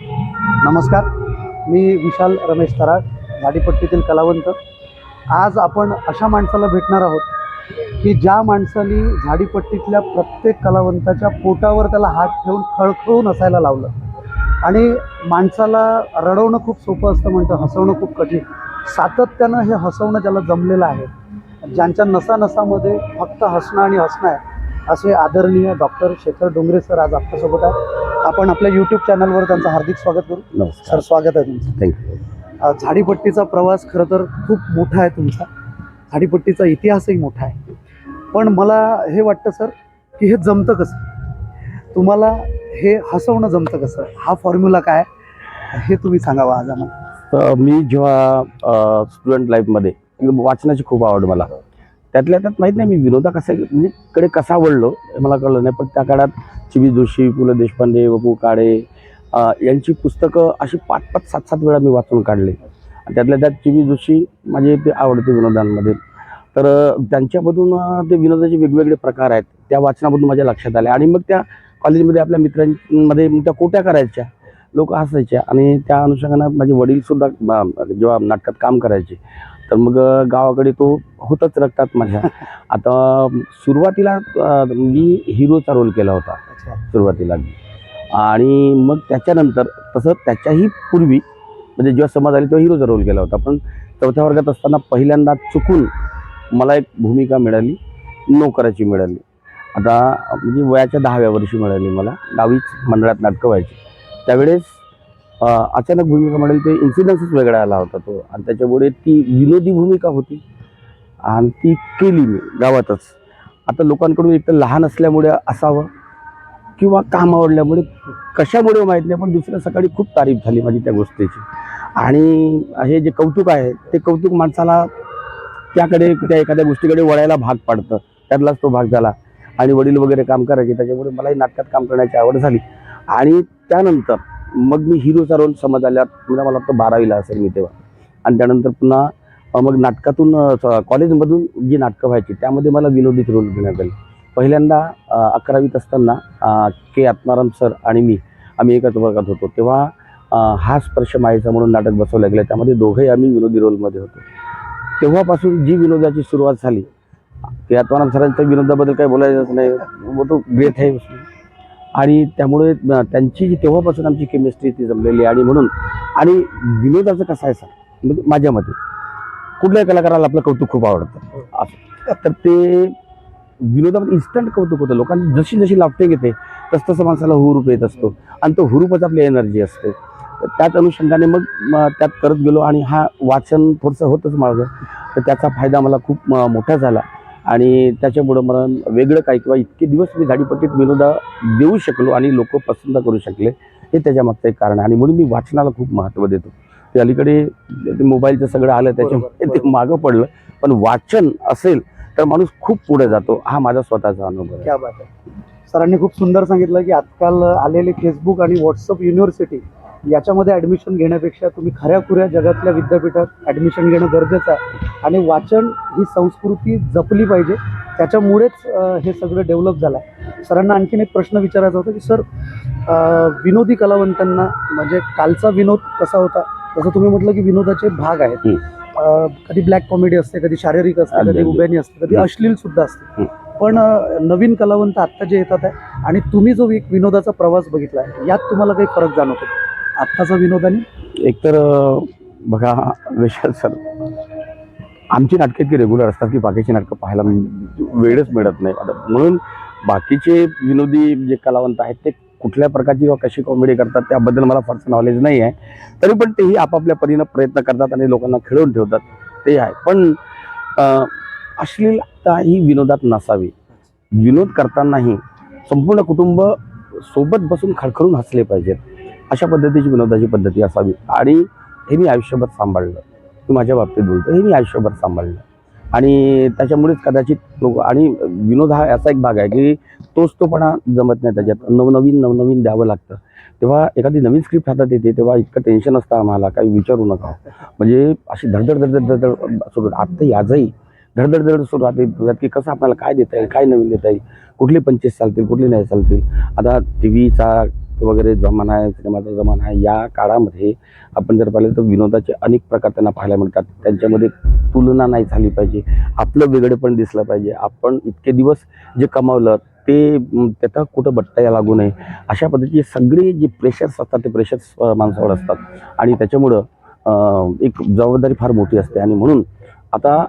नमस्कार. मी विशाल रमेश तराळ झाडीपट्टीतील कलावंत. आज आपण अशा माणसाला भेटणार आहोत की ज्या माणसाने झाडीपट्टीतल्या प्रत्येक कलावंताच्या पोटावर त्याला हात ठेवून खळखळून असायला लावलं. आणि माणसाला रडवणं खूप सोपं असतं म्हणतं हसवणं खूप कठीण. सातत्यानं हे हसवणं त्याला जमलेलं आहे. ज्यांच्या नसानसामध्ये फक्त हसणं आणि हसणं आहे असे आदरणीय डॉक्टर शेखर डोंगरे सर आज आपल्यासोबत आहेत. आपण आपल्या यूट्यूब चॅनलवर त्यांचं हार्दिक स्वागत करू. सर स्वागत आहे तुमचं. थँक्यू झाडीपट्टीचा प्रवास खरं तर खूप मोठा आहे तुमचा. झाडीपट्टीचा इतिहासही मोठा आहे. पण मला हे वाटतं सर की हे जमतं कसं? तुम्हाला हे हसवणं जमतं कसं? हा फॉर्म्युला काय? हे तुम्ही सांगावं आज आम्हाला. तर मी जेव्हा स्टुडंट लाईफमध्ये वाचनाची खूप आवड मला. त्यातल्या त्यात माहीत नाही मी विनोदा कसा म्हणजे कडे कसा वळलो हे मला कळलं नाही पण त्या काळात चिबी जोशी पु ल देशपांडे वपू काळे यांची पुस्तकं अशी पाच पाच सात सात वेळा मी वाचून काढले. आणि त्यातल्या त्यात चिबी जोशी माझे ते आवडते विनोदांमध्ये. तर त्यांच्यामधून ते विनोदाचे वेगवेगळे प्रकार आहेत त्या वाचनामधून माझ्या लक्षात आल्या. आणि मग त्या कॉलेजमध्ये आपल्या मित्रांमध्ये त्या कोट्या करायच्या लोक हसायच्या. आणि त्या अनुषंगानं माझे वडीलसुद्धा जेव्हा नाटकात काम करायचे तर मग गावाकडे तो होतच रक्तात माझ्या. आता सुरुवातीला मी हिरोचा रोल केला होता. सुरुवातीला आणि मग त्याच्यानंतर तसं त्याच्याही पूर्वी म्हणजे जेव्हा समाज आली तेव्हा हिरोचा रोल केला होता. पण चौथ्या वर्गात असताना पहिल्यांदा चुकून मला एक भूमिका मिळाली नोकराची मिळाली. आता म्हणजे वयाच्या दहाव्या वर्षी मिळाली मला. दहावीच मंडळात नाटकं व्हायची. त्यावेळेस अचानक भूमिका म्हणाली ते इन्सिडन्सच वेगळा आला होता तो. आणि त्याच्यामुळे ती विनोदी भूमिका होती. आणि ती केली मी गावातच. आता लोकांकडून एक तर लहान असल्यामुळे असावं किंवा काम आवडल्यामुळे कशामुळे माहीत नाही पण दुसऱ्या सकाळी खूप तारीफ झाली माझी त्या गोष्टीची. आणि हे जे कौतुक आहे ते कौतुक माणसाला त्याकडे त्या एखाद्या गोष्टीकडे वळायला भाग पाडतं. त्यातलाच तो भाग झाला. आणि वडील वगैरे काम करायचे त्याच्यामुळे मलाही नाटकात काम करण्याची आवड झाली. आणि त्यानंतर मग मी हिरोचा रोल समज आल्यावर पुन्हा मला वाटतं बारावीला असेल मी तेव्हा. आणि त्यानंतर पुन्हा मग नाटकातून स- कॉलेजमधून जी नाटकं व्हायची त्यामध्ये मला विनोदीत रोल देण्यात आले. पहिल्यांदा अकरावीत असताना के आत्माराम सर आणि मी आम्ही एकाच वर्गात होतो. तेव्हा हा स्पर्श मायेचा म्हणून नाटक बसवलं गेलं त्यामध्ये दोघंही आम्ही विनोदी रोलमध्ये होतो. तेव्हापासून जी विनोदाची सुरुवात झाली के आत्माराम सरांच्या विनोदाबद्दल काही बोलायचंच नाही. वो तो ग्रेट आहे. आणि त्यामुळे त्यांची जी तेव्हापासून आमची केमिस्ट्री ती जमलेली आहे. आणि म्हणून आणि विनोदाचं कसं आहे सर म्हणजे माझ्या मते कुठल्याही कलाकाराला आपलं कौतुक खूप आवडतं. असं. तर ते विनोदामध्ये इन्स्टंट कौतुक होतं. लोकांनी जशी जशी लाभते घेते तस तसं माणसाला हुरूप येत असतो. आणि तो हुरूपच आपली एनर्जी असते. त्याच अनुषंगाने मग त्यात करत गेलो आणि हा वाचन थोडंसं होतंच माझं तर त्याचा फायदा मला खूप म, मोठा झाला. आणि त्याच्यामुळं मला वेगळं काय किंवा इतके दिवस मी झाडीपट्टीत विनोदा देऊ शकलो आणि लोक पसंत करू शकले हे त्याच्यामागचं एक कारण आहे. आणि म्हणून मी वाचनाला खूप महत्त्व देतो. ते अलीकडे ते मोबाईलचं सगळं आलं त्याच्यामुळे ते. मागं पडलं. पण वाचन असेल तर माणूस खूप पुढे जातो. हा माझा स्वतःचा अनुभव आहे. सरांनी खूप सुंदर सांगितलं की आजकाल आलेले फेसबुक आणि व्हॉट्सअप युनिव्हर्सिटी याच्यामध्ये ॲडमिशन घेण्यापेक्षा तुम्ही खऱ्या खुऱ्या जगातल्या विद्यापीठात ॲडमिशन घेणं गरजेचं आहे. आणि वाचन ही संस्कृती जपली पाहिजे. त्याच्यामुळेच हे सगळं डेव्हलप झालं. आहे सरांना आणखीन एक प्रश्न विचारायचा होता की सर विनोदी कलावंतांना म्हणजे कालचा विनोद कसा होता? जसं तुम्ही म्हटलं की विनोदाचे भाग आहेत. कधी ब्लॅक कॉमेडी असते कधी शारीरिक असते कधी. उभ्यानी असते कधी. अश्लील सुद्धा असते. पण नवीन कलावंत आत्ता जे येतात आहे आणि तुम्ही जो एक विनोदाचा प्रवास बघितला आहे यात तुम्हाला काही फरक जाणवतो आत्ताचा विनोद आणि? एकतर बघा विशाल सर आमची नाटकं इतकी रेग्युलर असतात की बाकीची नाटकं पाहायला वेळच मिळत नाही. आता म्हणून बाकीचे विनोदी जे कलावंत आहेत ते कुठल्या प्रकारची किंवा कशी कॉमेडी करतात त्याबद्दल मला फारसं नॉलेज नाही आहे. तरी पण तेही आपापल्या परीनं प्रयत्न करतात आणि लोकांना खेळवून ठेवतात. ते आहे. पण अश्लीलता ही विनोदात नसावी. विनोद करतानाही संपूर्ण कुटुंब सोबत बसून खडखडून हसले पाहिजेत. अशा पद्धतीची विनोदाची पद्धती असावी. आणि हे मी आयुष्यभर सांभाळलं. मी माझ्या बाबतीत बोलतो हे मी आयुष्यभर सांभाळलं. आणि त्याच्यामुळेच कदाचित लोक आणि विनोद हा असा एक भाग आहे की तोच तोपणा जमत नाही त्याच्यात. नवनवीन नवनवीन द्यावं लागतं. तेव्हा एखादी नवीन स्क्रिप्ट हातात येते तेव्हा इतकं टेन्शन असतं आम्हाला काही विचारू नका. म्हणजे अशी धडधड धडधड धडधड सुरू. आत्ता आजही धडधड धडधड सुरू राहते. की कसं आपल्याला काय देता येईल काय नवीन देता येईल? कुठली पंचवीस चालतील कुठली नाही चालतील? आता टी व्हीचा वगैरे जमाना आहे सिनेमाचा जमाना आहे या काळामध्ये आपण जर पाहिलं तर विनोदाचे अनेक प्रकार त्यांना पाहायला मिळतात. त्यांच्यामध्ये तुलना नाही झाली पाहिजे. आपलं वेगळेपण दिसलं पाहिजे. आपण इतके दिवस जे कमावलं ते त्याचा कुठं बट्टाया लागू नये. अशा पद्धतीचे सगळे जे प्रेशर्स असतात ते प्रेशर्स माणसावर असतात. आणि त्याच्यामुळं एक जबाबदारी फार मोठी असते. आणि म्हणून आता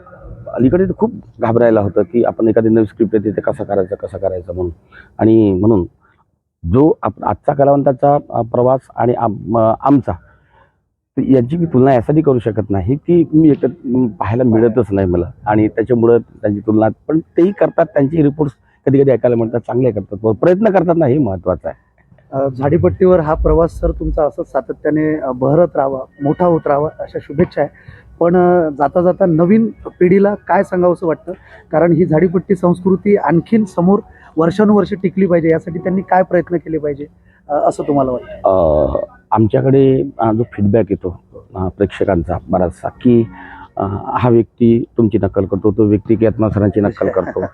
अलीकडे खूप घाबरायला होतं की आपण एखादी नवी स्क्रिप्ट येते ते कसं करायचं कसं करायचं म्हणून. आणि म्हणून जो आप आजचा कलावंताचा प्रवास आणि आम- आमचा यांची मी तुलना यासाठी करू शकत नाही की मी एक पाहायला मिळतच नाही मला. आणि त्याच्यामुळं त्यांची तुलना पण तेही करतात त्यांचे रिपोर्ट्स कधी कधी ऐकायला मिळतात चांगले करतात. व प्रयत्न करतात ना हे महत्त्वाचं आहे. झाडीपट्टीवर हा प्रवास सर तुमचा असंच सातत्याने बहरत राहावा मोठा होत राहावा अशा शुभेच्छा आहे. पण जाता जाता नवीन पिढीला काय सांगावंसं वाटतं? कारण ही झाडीपट्टी संस्कृती आणखीन समोर वर्षानुवर्ष टिकली पाहिजे यासाठी त्यांनी काय प्रयत्न केले पाहिजे असं तुम्हाला वाटतं? आमच्याकडे जो फीडबॅक येतो प्रेक्षकांचा बराचसा की हा व्यक्ती तुमची नक्कल करतो तो व्यक्ती की सरांची नक्कल करतो.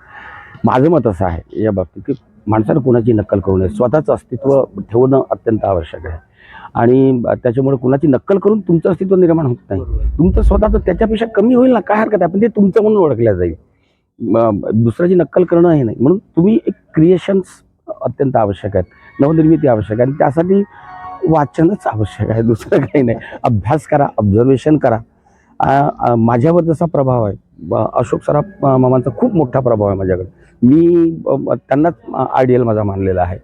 माझं मत असं आहे या बाबतीत की माणसानं कुणाची नक्कल करू नये स्वतःचं अस्तित्व ठेवणं अत्यंत आवश्यक आहे. आणि त्याच्यामुळे कुणाची नक्कल करून तुमचं अस्तित्व निर्माण होत नाही. तुमचं स्वतःचं त्याच्यापेक्षा कमी होईल ना काय हरकत आहे? पण ते तुमचं म्हणून ओळखल्या जाईल. दुसऱ्याची नक्कल करणं हे नाही म्हणून तुम्ही एक क्रिएशन्स अत्यंत आवश्यक आहेत. नवनिर्मिती आवश्यक आहे. आणि त्यासाठी वाचनच आवश्यक आहे. दुसरं काही नाही. अभ्यास करा ऑब्झर्वेशन करा. माझ्यावर जसा प्रभाव आहे अशोक सराफ मामांचा खूप मोठा प्रभाव आहे माझ्याकडे. मी त्यांनाच आयडियल माझा मानलेला आहे.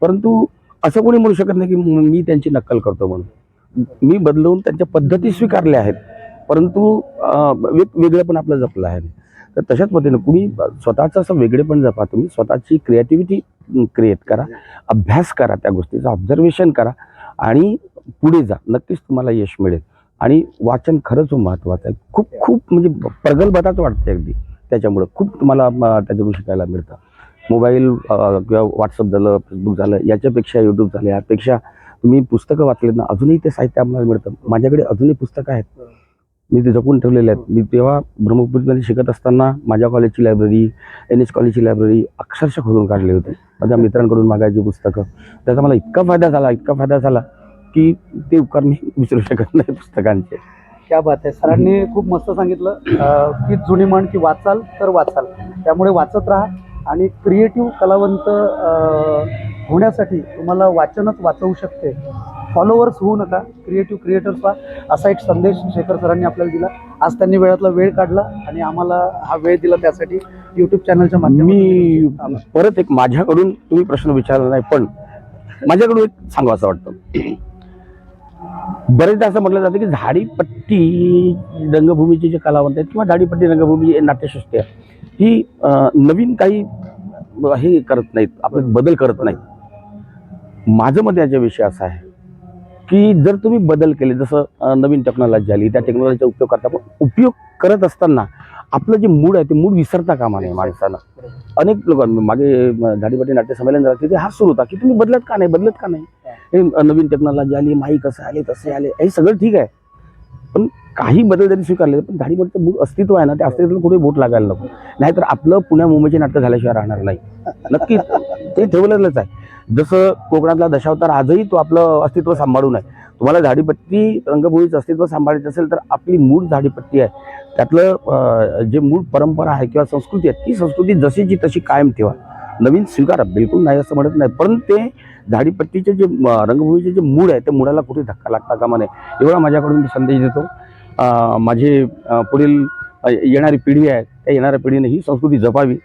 परंतु असं कोणी म्हणू शकत नाही की मी त्यांची नक्कल करतो म्हणून. मी बदलवून त्यांच्या पद्धती स्वीकारल्या आहेत. परंतु वेग वेगळं पण आपलं जपलं आहे. तर तशाच पद्धतीनं कुणी स्वतःचं असं वेगळेपण जपा तुम्ही स्वतःची क्रिएटिव्हिटी क्रिएट करा अभ्यास करा त्या गोष्टीचा ऑब्झर्वेशन करा आणि पुढे जा. नक्कीच तुम्हाला यश मिळेल. आणि वाचन खरंच हो महत्त्वाचं आहे. खूप खूप म्हणजे प्रगल्भताच वाटते अगदी. त्याच्यामुळं खूप तुम्हाला त्याच्यातून शिकायला मिळतं. मोबाईल किंवा व्हॉट्सअप झालं फेसबुक झालं याच्यापेक्षा यूट्यूब झालं यापेक्षा तुम्ही पुस्तकं वाचलेत ना अजूनही ते साहित्य आम्हाला मिळतं. माझ्याकडे अजूनही पुस्तकं आहेत. मी ते जपून ठेवलेले आहेत. मी तेव्हा ब्रह्मपुरीमध्ये शिकत असताना माझ्या कॉलेजची लायब्ररी एन एच कॉलेजची लायब्ररी अक्षरशः खोदून काढली होती. माझ्या मित्रांकडून मागायची पुस्तकं. त्याचा मला इतका फायदा झाला इतका फायदा झाला की ते उपकार मी विसरू शकत नाही पुस्तकांचे. क्या बात आहे. सरांनी खूप मस्त सांगितलं की जुनी म्हण की वाचाल तर वाचाल. त्यामुळे वाचत राहा आणि क्रिएटिव्ह कलावंत होण्यासाठी तुम्हाला वाचनच वाचवू शकते. फॉलोअर्स होऊ नका. क्रिएटिव्ह क्रिएटर्स व्हा असा एक संदेश शेखर सरांनी आपल्याला दिला. आज त्यांनी वेळातला वेळ काढला आणि आम्हाला हा वेळ दिला त्यासाठी यूट्यूब चॅनलच्या मी परत एक माझ्याकडून तुम्ही प्रश्न विचारला नाही पण माझ्याकडून एक सांगावं असं वाटतं. बरेचदा असं म्हटलं जातं की झाडीपट्टी रंगभूमीची जे कलावंत आहेत किंवा झाडीपट्टी रंगभूमी जी नाट्यसृष्टी आहे ही नवीन काही हे करत नाहीत आपले बदल करत नाहीत. माझं मत याच्याविषयी असा आहे की जर तुम्ही बदल केले जसं नवीन टेक्नॉलॉजी आली त्या टेक्नॉलॉजीचा उपयोग करता पण उपयोग करत असताना आपलं जे मूड आहे ते मूड विसरता कामा नये माणसानं. अनेक लोक मागे म, नाट्य संमेलन झालं तिथे हा सुरू होता की तुम्ही बदलत का नाही बदलत का नाही? हे नवीन टेक्नॉलॉजी आली माही कसं आले तसे आले हे सगळं ठीक आहे. पण काही बदल जरी स्वीकारले पण झाडीपट्टीचं मूळ अस्तित्व आहे ना ते अस्तित्वाला कुठे बोट लागायला नको. नाहीतर आपलं पुण्या मुंबईचे नाटक झाल्याशिवाय राहणार नाही. नक्कीच ते ठेवलेलंच आहे. जसं कोकणातला दशावतार आजही तो आपलं अस्तित्व सांभाळून आहे. तुम्हाला झाडीपट्टी रंगभूमीचं अस्तित्व सांभाळायचं असेल तर आपली मूळ झाडीपट्टी आहे. त्यातलं जे मूळ परंपरा आहे किंवा संस्कृती आहे ती संस्कृती जशीची तशी कायम ठेवा. नवीन स्वीकारा बिलकुल नाही असं म्हणत नाही. पण ते झाडीपट्टीचे जे रंगभूमीचे जे मूळ आहे त्या मुळाला कुठे धक्का लागता कामा नये एवढा माझ्याकडून मी संदेश देतो. माझे पुढील येणारी पिढी आहे त्या येणाऱ्या पिढीने ही संस्कृती जपावी.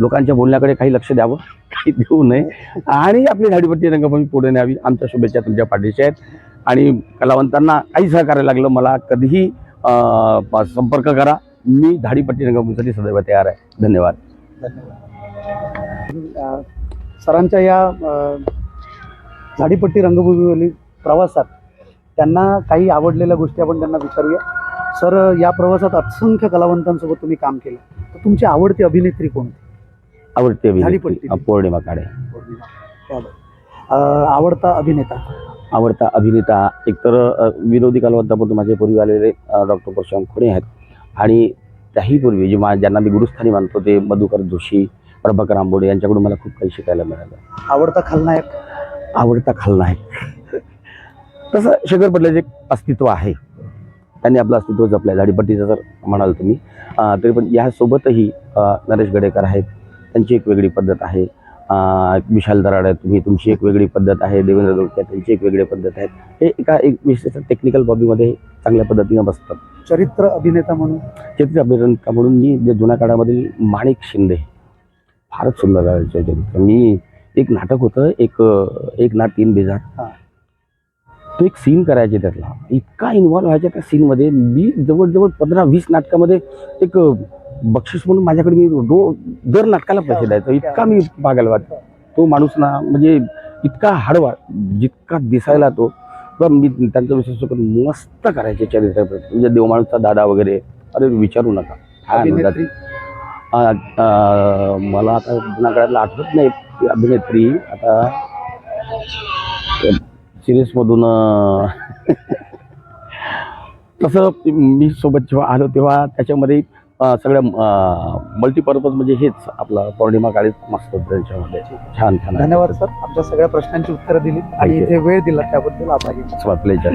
लोकांच्या बोलण्याकडे काही लक्ष द्यावं काही देऊ नये. आणि आपली झाडीपट्टी रंगभूमी पुढे न्यावी. आमच्या शुभेच्छा तुमच्या पाठीशी आहेत. आणि कलावंतांना काही सहकार्य लागलं मला कधीही प- संपर्क करा. मी झाडीपट्टी रंगभूमीसाठी सदैव तयार आहे. धन्यवाद. धन्यवाद. सरांच्या या झाडीपट्टी रंगभूमीवरील प्रवासात त्यांना काही आवडलेल्या गोष्टी आपण त्यांना विचारूया. सर या प्रवासात असंख्य कलावंतांसोबत तुम्ही काम केलं. तर तुमची आवडती अभिनेत्री कोणती? आवडते अभिनेत्री झाडीपट्टी. अं, पौर्णिमा काळे. अ, आवडता अभिनेता? आवडता अभिनेता एकतर अ, विनोदी कलावंतापैकी माझे पूर्वी आलेले डॉक्टर परशुराम खुणे आहेत. आणि त्याही पूर्वी जे मा ज्यांना मी गुरुस्थानी मानतो ते मधुकर जोशी प्रभाकर आंबोडे यांच्याकडून मला खूप काही शिकायला मिळालं. आवडता खलनायक? आवडता खलनायक. तसं शेखर एक अस्तित्व आहे. त्यांनी आपलं अस्तित्व जपलं झाडीपट्टीचं जर म्हणाल तुम्ही अं, तरी पण यासोबतही अं, नरेश गडेकर आहेत. त्यांची एक वेगळी पद्धत आहे. विशाल दराड आहे तुम्ही तुमची एक वेगळी पद्धत आहे. देवेंद्र दोडके त्यांची एक वेगळी पद्धत आहे. हे एका एक विशेष टेक्निकल बॉबीमध्ये चांगल्या पद्धतीनं बसतात. चरित्र अभिनेता म्हणून? चरित्र अभिनेता म्हणून मी जे जुन्या काळामधील माणिक शिंदे फारच सुंदर चरित्र. मी एक नाटक होतं एक एक ना तीन बेजार. तो एक सीन करायचे त्यातला. इतका इन्व्हॉल्व व्हायचा त्या सीनमध्ये मी जवळजवळ पंधरा वीस नाटकामध्ये एक बक्षीस म्हणून माझ्याकडे मी रो दर नाटकाला पैसे द्यायचो. इतका मी पागायला वाटतो तो माणूस ना म्हणजे इतका हडवा जितका दिसायला तो. मी त्यांचा विशेष करून मस्त करायचे चरित्र. म्हणजे देवमाणूसचा दादा वगैरे. अरे विचारू नका. मला आता काळातला आठवत नाही. अभिनेत्री आता सिरियसमधून अं, तसं मी सोबत जेव्हा आलो तेव्हा त्याच्यामध्ये सगळ्या मल्टीपर्पज म्हणजे हेच आपलं पौर्णिमा काळीच मस्त त्याच्यामध्ये. छान छान. धन्यवाद सर. आमच्या सगळ्या प्रश्नांची उत्तरं दिली आणि. इथे वेळ दिला त्याबद्दल आभारी प्लेजर